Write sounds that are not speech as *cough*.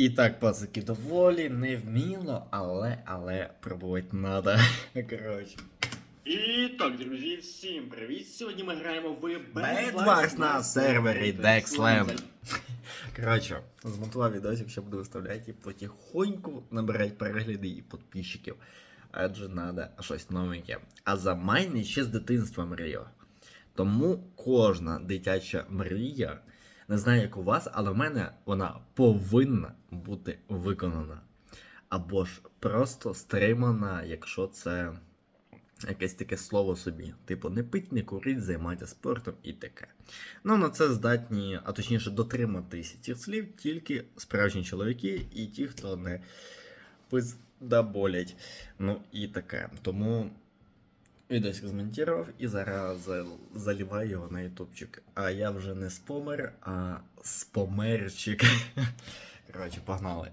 І так, пацики, доволі невміло, але, але пробувати треба. *laughs* Коротше. І так, друзі, всім привіт! Сьогодні ми граємо в Bedwars на сервері Dexland. *laughs* Коротше, змонтував відосик, що буду виставляти і потихоньку набирати перегляди і підписчиків. Адже треба щось новеньке. А за майни ще з дитинства мріяв. Тому кожна дитяча мрія, не знаю, як у вас, але в мене вона повинна бути виконана. Або ж просто стримана, якщо це якесь таке слово собі. Типу, не пить, не курить, займатися спортом і таке. Ну, на це здатні, а точніше, дотриматися цих слів тільки справжні чоловіки і ті, хто не пиздаболять. Ну і таке. Тому відосик змонтував і зараз за- заліваю його на ютубчик. А я вже не спомер, а спомерчик. *laughs* Коротше, погнали.